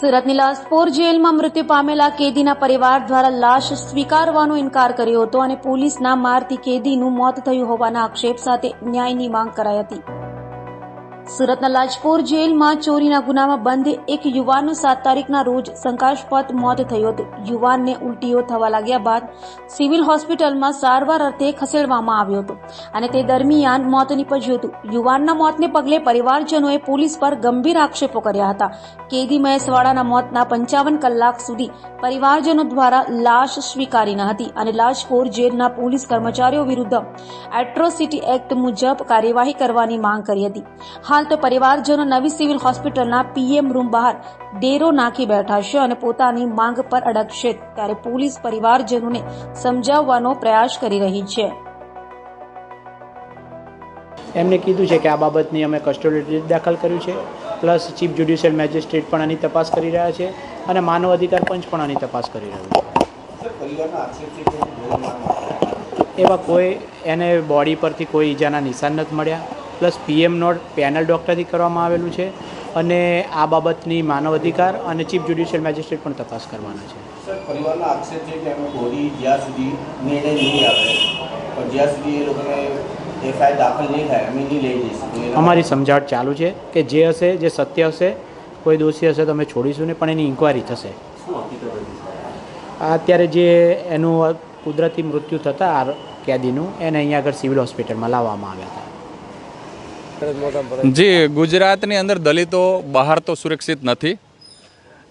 સુરતની લાસપોર જેલમાં મૃત્યુ પામેલા કેદીના પરિવાર દ્વારા લાશ સ્વીકારવાનો ઇનકાર કર્યો હતો અને પોલીસના મારથી કેદીનું મોત થયું હોવાના આક્ષેપ સાથે ન્યાયની માંગ કરાઈ હતી. સુરતના લાજપોર જેલમાં ચોરીના ગુનામાં બંધ એક યુવાનનું સાત તારીખના રોજ શંકાસ્પદ મોત થયું હતું. યુવાનને ઉલટીઓ થવા લાગ્યા બાદ સિવિલ હોસ્પિટલમાં સારવાર અર્થે ખસેડવામાં આવ્યો હતો અને તે દરમિયાન મોત નીપજ્યું હતું. યુવાનના મોતને પગલે પરિવારજનોએ પોલીસ પર ગંભીર આક્ષેપો કર્યા હતા. કેદી મહેશવાડાના મોતના પંચાવન કલાક સુધી પરિવારજનો દ્વારા લાશ સ્વીકારી ન હતી અને લાજપોર જેલના પોલીસ કર્મચારીઓ વિરુદ્ધ એટ્રોસિટી એક્ટ મુજબ કાર્યવાહી કરવાની માંગ કરી હતી. હાલ તો પરિવારજનો નવી સિવિલ હોસ્પિટલના પીએમ રૂમ બહાર ડેરો નાખી બેઠા છે અને પોતાની માંગ પર અડકશે ત્યારે પોલીસ પરિવારજનોને સમજાવવાનો પ્રયાસ કરી રહી છે. એમને કીધું છે કે આ બાબતની અમે કસ્ટોડી દાખલ કર્યું છે. પ્લસ ચીફ જ્યુડિશિયલ મેજિસ્ટ્રેટ પણ આની તપાસ કરી રહ્યા છે અને માનવ અધિકાર પંચ પણ આની તપાસ કરી રહ્યું છે. એવા કોઈ એને બોડી પરથી કોઈ ઈજાના નિશાન નથી મળ્યા. પ્લસ પીએમ નોટ પેનલ ડૉક્ટરથી કરવામાં આવેલું છે અને આ બાબતની માનવ અધિકાર અને ચીફ જ્યુડિશિયલ મેજિસ્ટ્રેટ પણ તપાસ કરવાના છે. સર આક્ષેપ છે કે અમે બોડી જ્યાં સુધી નિર્ણય નહીં આવે પણ જ્યાં સુધી એ લોકોને એફઆઈઆર દાખલ નહીં થાય અમે નહીં લઈ જઈશું. તો એના અમારી સમજાવટ ચાલુ છે કે જે હશે જે સત્ય હશે કોઈ દોષી હશે તો અમે છોડીશું ને પણ એની ઇન્કવાયરી થશે. અત્યારે જે એનું કુદરતી મૃત્યુ થતાં કેદીનું એને અહીંયા આગળ સિવિલ હોસ્પિટલમાં લાવવામાં આવ્યા હતા. જી, ગુજરાતની અંદર દલિતો બહાર તો સુરક્ષિત નથી.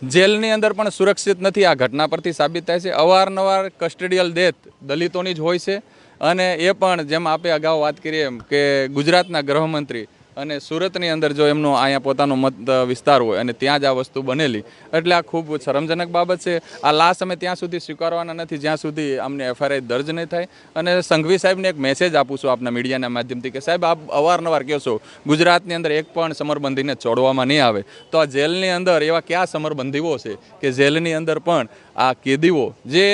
જેલની અંદર પણ સુરક્ષિત નથી. આ ઘટના પરથી સાબિત થાય છે. અવારનવાર કસ્ટડિયલ ડેથ દલિતોની જ હોય છે. અને એ પણ જેમ આપે અગાઉ વાત કરીએ એમ કે ગુજરાતના ગૃહમંત્રી અને સુરતની અંદર જો એમનો અહીંયા પોતાનો મત વિસ્તાર હોય અને ત્યાં જ આ વસ્તુ બનેલી. એટલે આ ખૂબ શરમજનક બાબત છે. આ લાશ અમે ત્યાં સુધી સ્વીકારવાના નથી. જ્યાં સુધી અમને એફઆઈઆર દર્જ નહીં થાય. અને સંઘવી સાહેબને એક મેસેજ આપું છું આપના મીડિયાના માધ્યમથી કે, સાહેબ, આપ અવારનવાર કહેશો ગુજરાતની અંદર એક પણ સમરબંધીને છોડવામાં નહીં આવે. તો આ જેલની અંદર એવા કયા સમરબંધીઓ છે કે જેલની અંદર પણ આ કેદીઓ, જે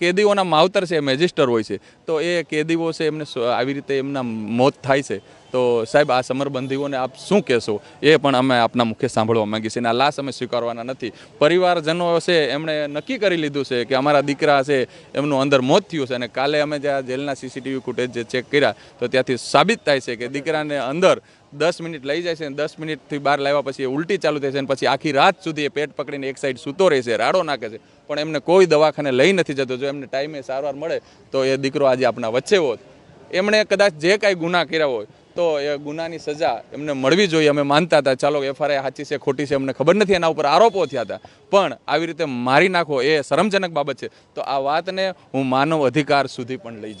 કેદીઓના માવતર છે મેજિસ્ટર હોય છે. તો એ કેદીઓ છે, એમને આવી રીતે એમના મોત થાય છે. તો સાહેબ, આ સમરબંધીઓને આપ શું કહેશો? એ પણ અમે આપના મુખ્ય સાંભળવા માંગીએ છીએ અને આ લાશ અમે સ્વીકારવાના નથી. પરિવારજનો છે, એમણે નક્કી કરી લીધું છે કે અમારા દીકરા છે, એમનું અંદર મોત થયું છે અને કાલે અમે જ્યાં જેલના સીસીટીવી ફૂટેજ જે ચેક કર્યા, તો ત્યાંથી સાબિત થાય છે કે દીકરાને અંદર દસ મિનિટ લઈ જાય છે અને દસ મિનિટથી બહાર લાવ્યા પછી એ ઉલટી ચાલુ થાય છે અને પછી આખી રાત સુધી એ પેટ પકડીને એક સાઈડ સૂતો રહે છે, રાડો નાખે છે. પણ એમને કોઈ દવાખાને લઈ નથી જતો. જો એમને ટાઈમે સારવાર મળે, તો એ દીકરો આજે આપણા વચ્ચે હોત. એમણે કદાચ જે કાંઈ ગુના કર્યા હોય તો એ ગુનાની સજા એમને મળવી જોઈએ, અમે માનતા હતા. ચાલો એફઆરઆઈ સાચી છે, ખોટી છે, અમને ખબર નથી એના ઉપર આરોપો થયા હતા. પણ આવી રીતે મારી નાખો એ શરમજનક બાબત છે. તો આ વાતને હું માનવ અધિકાર સુધી પણ લઈ જઈશ.